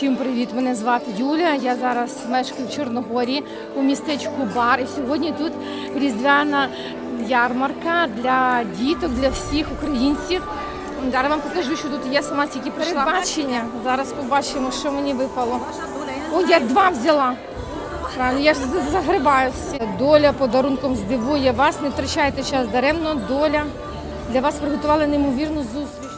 Всім привіт! Мене звати Юля. Я зараз мешкаю в Чорногорії у містечку Бар. І сьогодні тут різдвяна ярмарка для діток, для всіх українців. Зараз вам покажу, що тут є сама тільки передбачення. Зараз побачимо, що мені випало. О, я два взяла. Я ж за- загрибаю всі. Доля подарунком здивує вас. Не втрачайте час даремно. Доля для вас приготували неймовірну зустріч.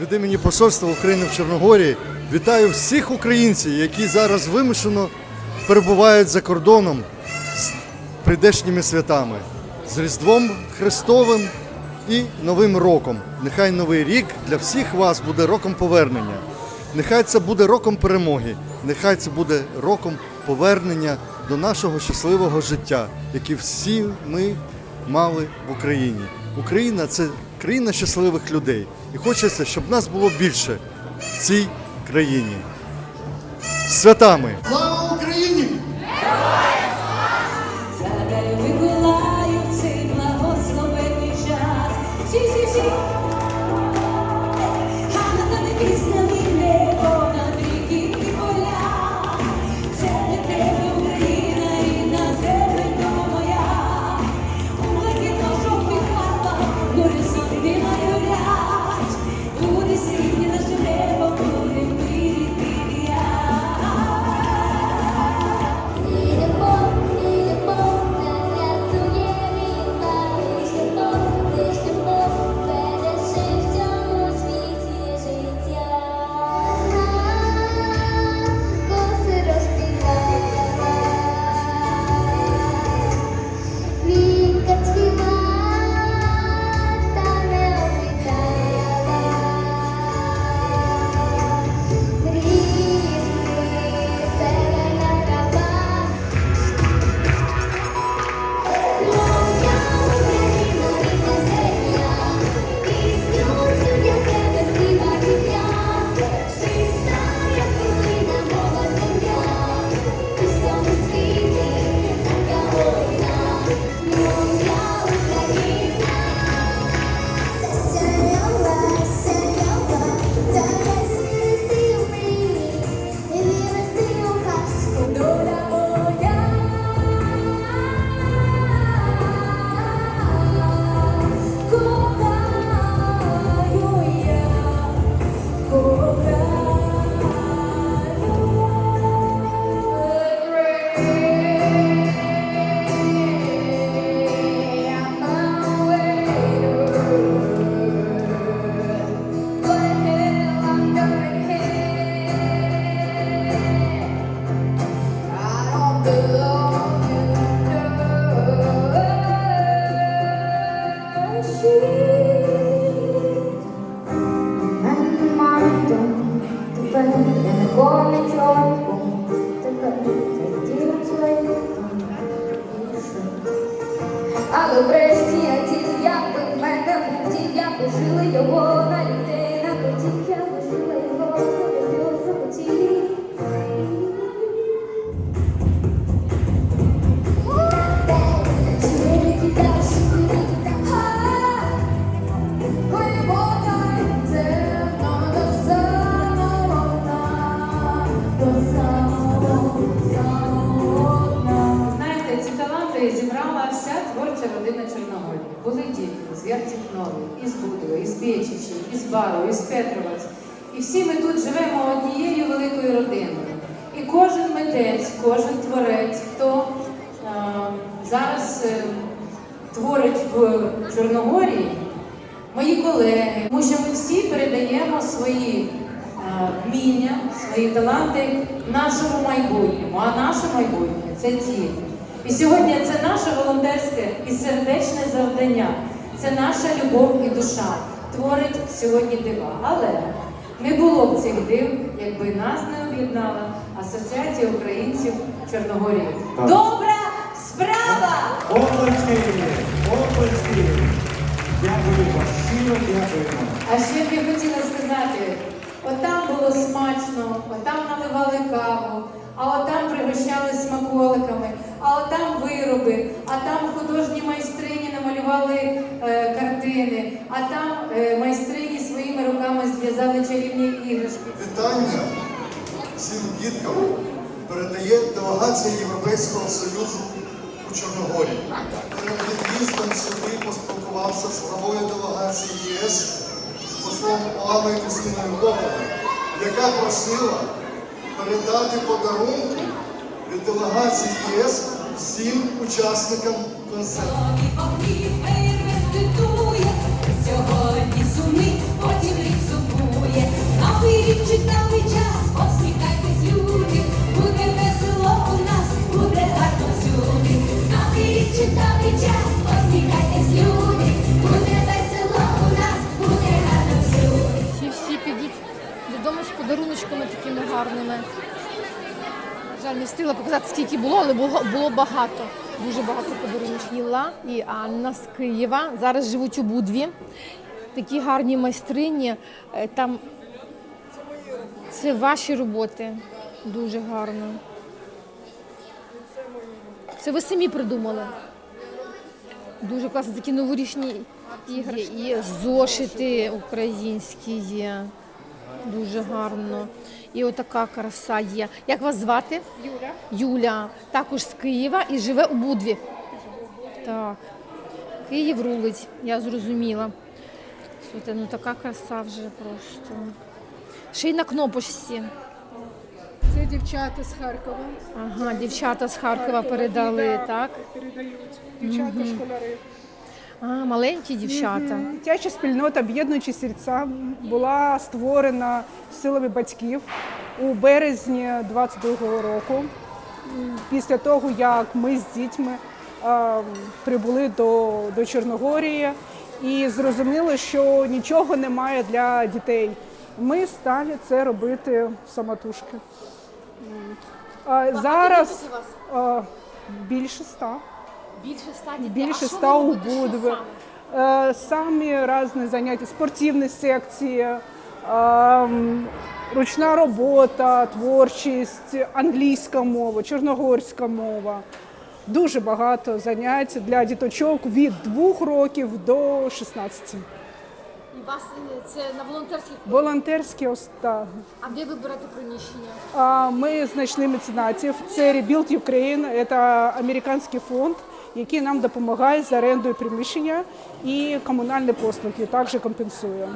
Від імені Посольства України в Чорногорії вітаю всіх українців, які зараз вимушено перебувають за кордоном з прийдешніми святами, з Різдвом Христовим і Новим роком. Нехай Новий рік для всіх вас буде роком повернення. Нехай це буде роком перемоги, нехай це буде роком повернення до нашого щасливого життя, яке всі ми мали в Україні. Україна це країна щасливих людей. І хочеться, щоб нас було більше в цій країні. Святами! Слава Україні! Але Чорногорії. Були діти з Вертіхнові, із Будови, із Бєчичі, із Бару, із Петровець. І всі ми тут живемо однією великою родиною. І кожен митець, кожен творець, хто е, зараз е, творить в Чорногорії, мої колеги, тому що ми всі передаємо свої е, вміння, свої таланти нашому майбутньому. А наше майбутнє це діти. І сьогодні це наше волонтерське і сердечне завдання. Це наша любов і душа творить сьогодні дива. Але не було б цих див, якби нас не об'єднала Асоціація українців Чорногорії. Добра справа! Оплески! Оплески! Дякую вам, щиро дякуємо. А ще б я хотіла сказати, отам було смачно, отам наливали каву, а отам пригощали смаколиками, а отам вироби, а там художні майстрині намалювали е, картини, а там е, майстрині своїми руками зв'язали чарівні іграшки. Вітання всім діткам передає делегація Європейського Союзу у Чорногорії. Перед від'їздом сюди поспілкувався з главою делегації ЄС послом Оланою Кристиною Ковалем, яка просила передати подарунки від делегації ЄС всім учасникам концерту. Не встигла показати, скільки було, але було, було багато. Дуже багато подарунків. Іла і Анна з Києва. Зараз живуть у Будві. Такі гарні майстрині. Е, Там це ваші роботи. Дуже гарно. Це ви самі придумали. Дуже класно, такі новорічні ігри. І зошити українські є. Дуже гарно. І отака краса є. Як вас звати? Юля. Юля. Також з Києва і живе у Будві. Так. Київ рулить, я зрозуміла. Слухайте, ну така краса вже просто. Ще й на кнопочці. Це дівчата з Харкова. Ага, дівчата з Харкова передали, так? Передають. Дівчата школяри. А, маленькі дівчата. Дитяча спільнота «Об'єднуючі серця була створена силами батьків у березні 22-го року. Після того, як ми з дітьми е, прибули до, до Чорногорії і зрозуміли, що нічого немає для дітей. Ми стали це робити самотужки. А Зараз е, більше ста. Більше ста дітей. Більше ста у саме? Е, Самі різні заняття, спортивні секції, ем, ручна робота, творчість, англійська мова, чорногорська мова. Дуже багато занять для діточок від 2 років до 16. І вас е, це на волонтерських. Волонтерські оста. А де ви берете приміщення? Ми знайшли меценатів. Це Rebuild Ukraine, це американський фонд, який нам допомагає з орендою приміщення і комунальні послуги також компенсує.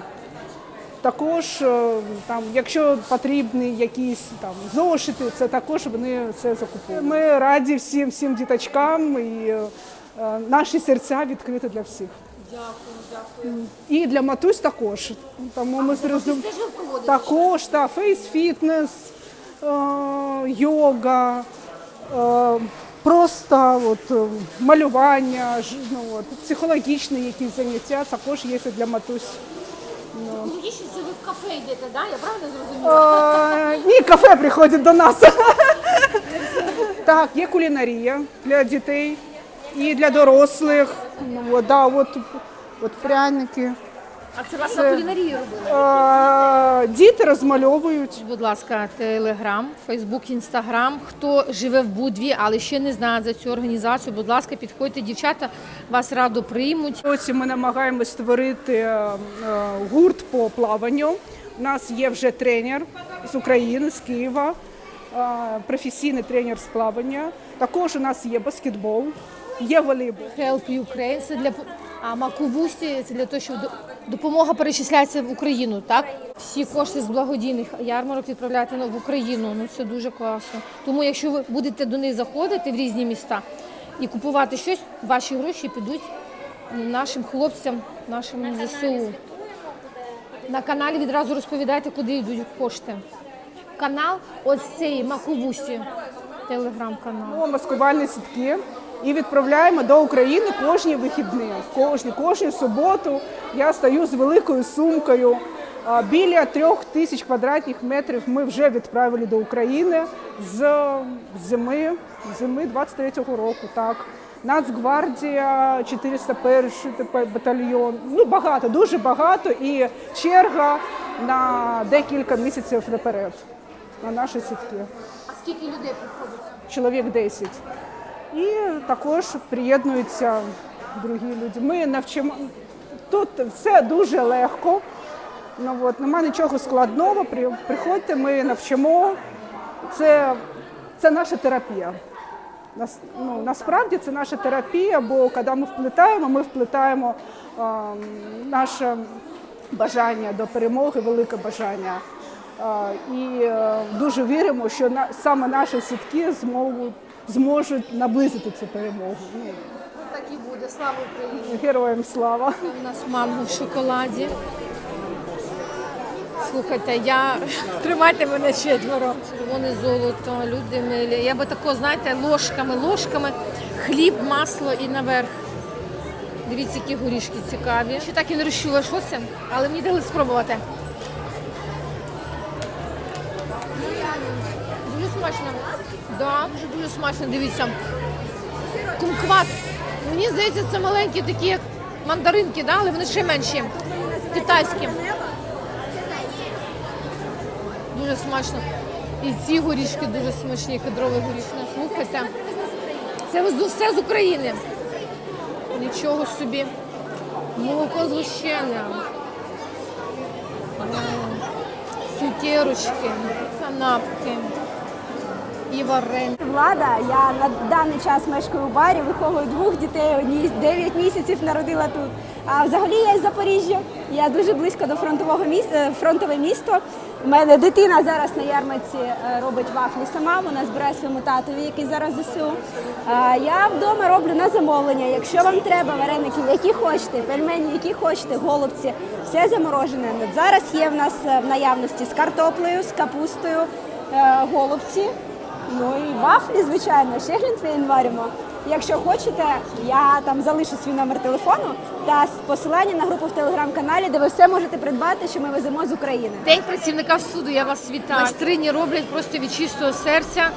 Також, е, там, якщо потрібні якісь там зошити, це також вони це закупують. Ми раді всім всім діточкам і е, наші серця відкриті для всіх. Дякую, дякую. І для матусь також. Тому ми зрозуміли. Теж? Також та фейс-фітнес, е, йога, е, просто от, е, малювання, ну, от, психологічні якісь заняття також є для матусь. Логічно, це ви в кафе йдете, да? Я правильно зрозуміла? Е, ні, кафе приходить до нас. так, є кулінарія для дітей і для дорослих. Ну, от, да, от, от пряники. А це вас на кулінарії робили? Діти розмальовують. Будь ласка, телеграм, фейсбук, інстаграм. Хто живе в Будві, але ще не знає за цю організацію, будь ласка, підходьте, дівчата, вас радо приймуть. Ось ми намагаємось створити е, е, гурт по плаванню. У нас є вже тренер з України, з Києва, е, професійний тренер з плавання. Також у нас є баскетбол, є волейбол. Help Ukraine, це для а Макувусі, це для того, щоб допомога перечисляється в Україну, так? Всі кошти з благодійних ярмарок відправляти в Україну. Ну це дуже класно. Тому, якщо ви будете до них заходити в різні міста і купувати щось, ваші гроші підуть нашим хлопцям, нашим ЗСУ. На каналі відразу розповідайте, куди йдуть кошти. Канал ось цей Макувусі, телеграм-канал. маскувальні сітки і відправляємо до України кожні вихідні. Кожні, кожну суботу я стою з великою сумкою. Біля трьох тисяч квадратних метрів ми вже відправили до України з зими, зими 23-го року. Так. Нацгвардія, 401 батальйон. Ну багато, дуже багато, і черга на декілька місяців наперед на наші сітки А скільки людей приходить? чоловік 10. І також приєднуються другі люди. Ми навчимо тут все дуже легко. Ну от нема нічого складного. Приходьте, ми навчимо. Це, це наша терапія. Нас, ну, насправді це наша терапія, бо коли ми вплетаємо, ми вплетаємо а, наше бажання до перемоги, велике бажання. А, і е, дуже віримо, що на, саме наші сітки зможуть, зможуть наблизити цю перемогу. Ну, Так і буде. Слава Україні! героям слава! У нас манго в шоколаді. Слухайте, я тримайте мене четверо. Червоне золото, люди милі. Я би тако, знаєте, ложками, ложками, хліб, масло і наверх. Дивіться, які горішки цікаві. Ще так і не розчула, що це, але мені дали спробувати. Смачно. Да, дуже дуже смачно. Дивіться. Кумкват. Мені здається, це маленькі такі, як мандаринки, да? але вони ще менші. Китайські. Дуже смачно. І ці горішки дуже смачні, кедровий горішки. Слухайте. Це все з України. Нічого собі. Молоко згущене. Цукерочки, канапки і вареники. Влада, я на даний час мешкаю у барі, виховую двох дітей, одній 9 місяців народила тут. А взагалі я із Запоріжжя. Я дуже близько до фронтового міста, фронтове місто. У мене дитина зараз на ярмарці е, робить вафлі сама. Вона збирає своєму татові, який зараз ЗСУ. Я вдома роблю на замовлення. Якщо вам треба вареників, які хочете, пельмені, які хочете, голубці, все заморожене. Зараз є в нас е, в наявності з картоплею, з капустою, е, голубці. Ну і вафлі, звичайно, ще глінтвейн варимо. Якщо хочете, я там залишу свій номер телефону та посилання на групу в телеграм-каналі, де ви все можете придбати, що ми веземо з України. День працівника суду, я вас вітаю. Майстрині роблять просто від чистого серця,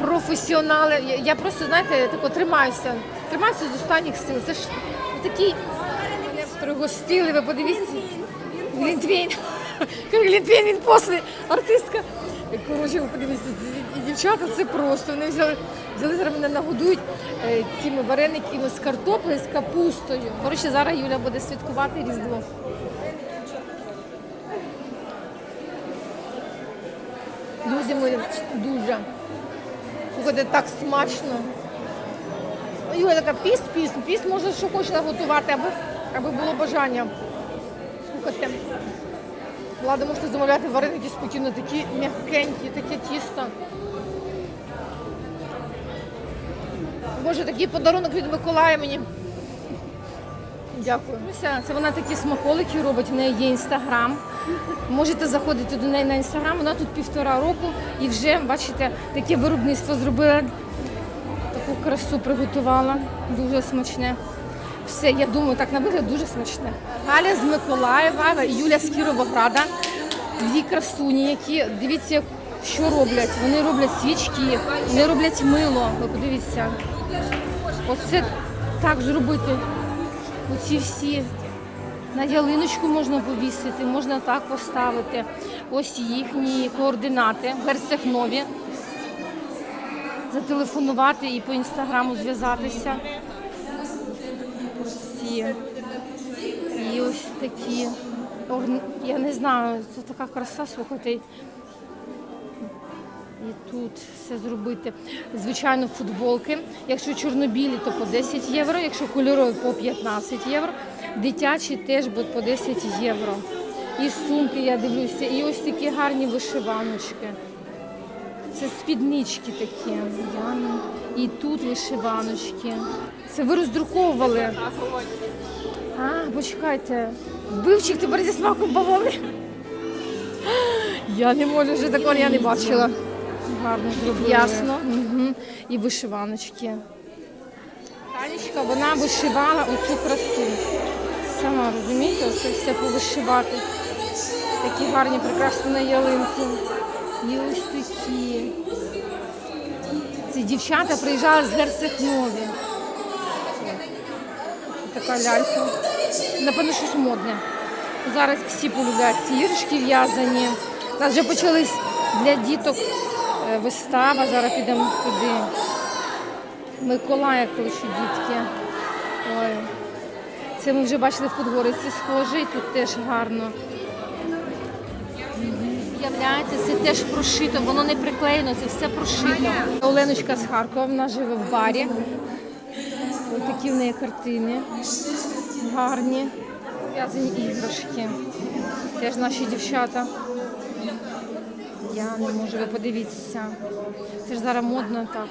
професіонали. Я, просто, знаєте, тако тримаюся. Тримаюся з останніх сил. Це ж такий мене пригостили, ви подивіться. Глінтвейн. Кажу, Глінтвейн він после. Артистка. Коротше, подивіться, дівчата це просто. Вони взяли, взяли зараз мене нагодують е, цими варениками з картоплею, з капустою. Коротше, зараз Юля буде святкувати Різдво. Люди мої дуже. Слухайте, так смачно. Юля така піст, піст, піст може, що хоче наготувати, аби, аби було бажання. Слухайте. Влада, можете замовляти вареники спокійно, такі м'якенькі, таке тісто. Боже, такий подарунок від Миколая мені. Дякую. Це вона такі смаколики робить, в неї є інстаграм. Можете заходити до неї на інстаграм. Вона тут півтора року і вже, бачите, таке виробництво зробила. Таку красу приготувала. Дуже смачне. Все, я думаю, так на вигляд дуже смачне. Галя з Миколаєва, Юля з Кіровограда. Дві красуні, які дивіться, що роблять. Вони роблять свічки, вони роблять мило. Ви подивіться. Оце так зробити. Оці всі. На ялиночку можна повісити, можна так поставити. Ось їхні координати, Герцехнові. Зателефонувати і по інстаграму зв'язатися. І ось такі. Огн- Я не знаю, це така краса, слухайте. І тут все зробити. Звичайно, футболки. Якщо чорнобілі, то по 10 євро, якщо кольорові по 15 євро. Дитячі теж по 10 євро. І сумки, я дивлюся, і ось такі гарні вишиваночки. Це спіднички такі. І тут вишиваночки. Це ви роздруковували. А, почекайте. Вбивчик тепер зі смаком бавовни. Я не можу вже такого я не бачила. Гарно зробили. Ясно. Угу. І вишиваночки. Танечка, вона вишивала оцю красу. Сама розумієте, оце все повишивати. Такі гарні, прекрасні на ялинку. І ось такі. Ці дівчата приїжджали з Герцехнові. Така лялька. Напевно, щось модне. Зараз всі полюбляють ці іграшки в'язані. Нас вже почались для діток е, вистава. Зараз підемо туди. Миколая кличуть дітки. Ой. Це ми вже бачили в Подгориці схоже, і тут теж гарно. Уявляєте, це теж прошито, воно не приклеєно, це все прошито. Оленочка з Харкова, вона живе в барі. Ось такі в неї картини. Гарні. В'язані іграшки. Теж наші дівчата. Я не можу, ви подивіться. Це ж зараз модно так.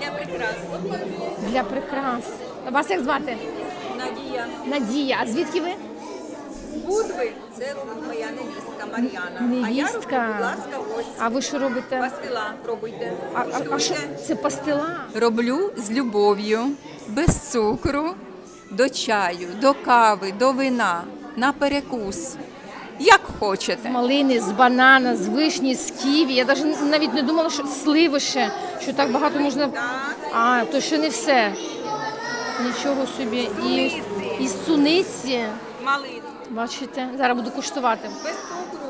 Для прикрас. Для прикрас. Вас як звати? Надія. Надія. А звідки ви? Будви. Це моя невістка Мар'яна. А я роблю, Невістка. будь ласка, ось. А ви що робите? Пастила, пробуйте. А, а, а що? Це пастила? Роблю з любов'ю, без цукру, до чаю, до кави, до вина, на перекус. Як З хочете. малини, з банана, з вишні, з ківі. Я навіть навіть не думала, що сливи ще, що так багато можна. А, то ще не все. Нічого собі. І, і з суниці. Малин. Бачите, зараз буду куштувати. Без цукру.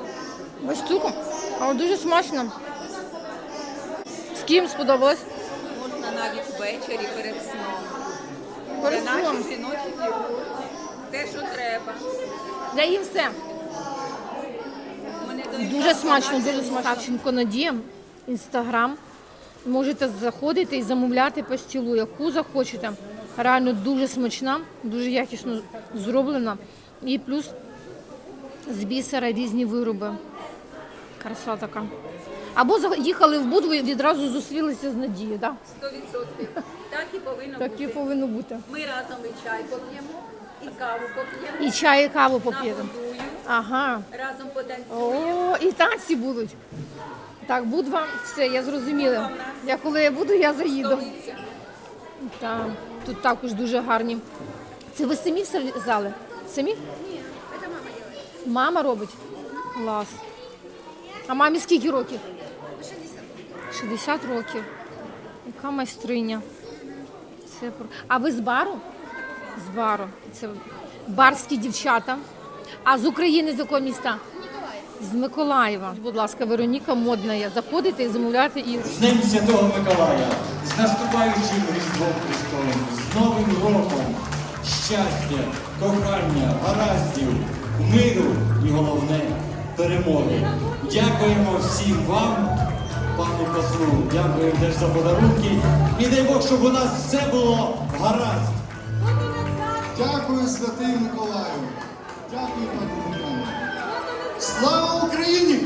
Без цукру. Але дуже смачно. З ким сподобалось? Можна навіть ввечері перед сном. Перед Для наших сном. жіночих фігур. Те, що треба. Для їм все. Дуже смачно, дуже смачно. Савченко Надія, інстаграм. Можете заходити і замовляти пастілу, яку захочете. Реально дуже смачна, дуже якісно зроблена. І плюс з бісера різні вироби. Краса така. Або їхали в Будву і відразу зустрілися з Надією. Да? 100%. Так і повинно Так і повинно бути. Ми разом і чай поп'ємо, і каву поп'ємо, І чай, і каву поп'ємо. Ага. разом потанцюємо. О, і танці будуть. Так, Будва, все, я зрозуміла. Я коли я буду, я заїду. Так, тут також дуже гарні. Це ви самі все в'язали? Самі? Ні, це мама робить. Мама робить? Клас. А мамі скільки років? 60. 60 років. Яка майстриня. Це... А ви з бару? З бару. Це барські дівчата. А з України з якого міста? З Миколаєва. Будь ласка, Вероніка модна. Заходите і замовляєте і З Днем Святого Миколая, з наступаючим Різдвом Христовим, з Новим роком, щастя, кохання, гараздів, миру і головне перемоги. Дякуємо всім вам, пану послу, дякуємо теж за подарунки. І дай Бог, щоб у нас все було гаразд. Дякую, святий Миколаю. Дякую, пане Миколаю. Слава Україні!